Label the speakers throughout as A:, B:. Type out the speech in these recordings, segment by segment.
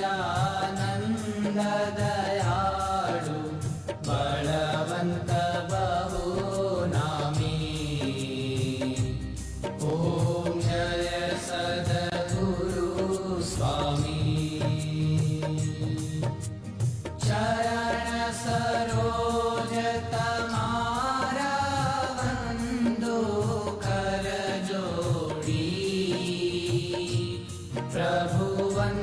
A: नन्द दयाळु परवन्त बहु नामी ॐ चर सदगुरु स्वामी चरण सरोज तानन्दोकरजोडी प्रभुवन्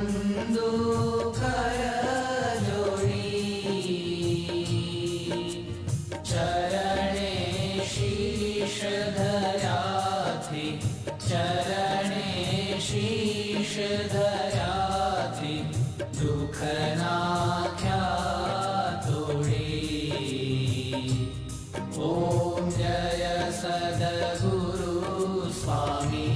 A: गुरु स्वामि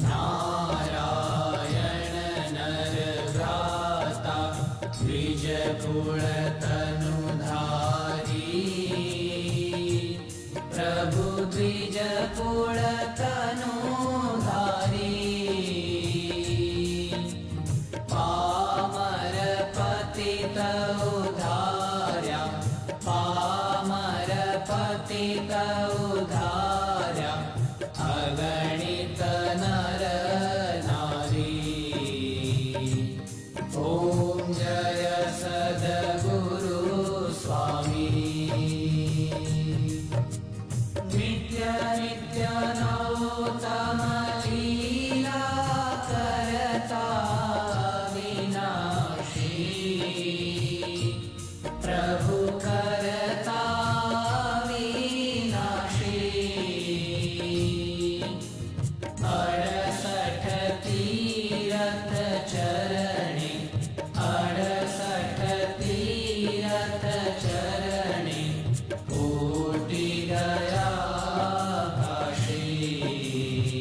A: नारायण नर भ्राता त्रिजपुरतनुधारी प्रभु त्रिजपुरतनुरी पामरपति त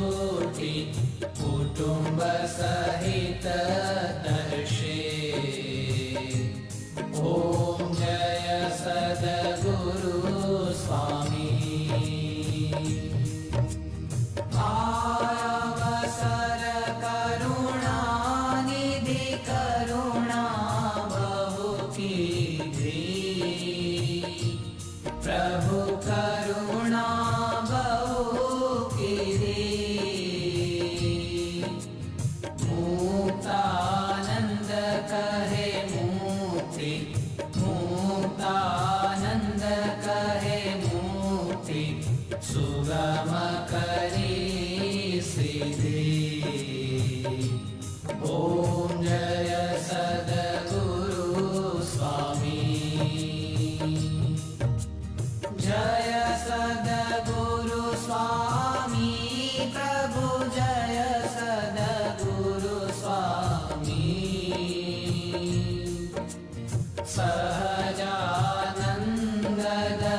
A: कोटि कुटुम्ब सहित दर्शे ॐ जय सद्गुरु स्वामी आयावसर करुणा बहु की प्रभु करुणा क्षमा करी जय सद्गुरु स्वामी स्वामी प्रभु जय सद्गुरु स्वामी सहजानन्द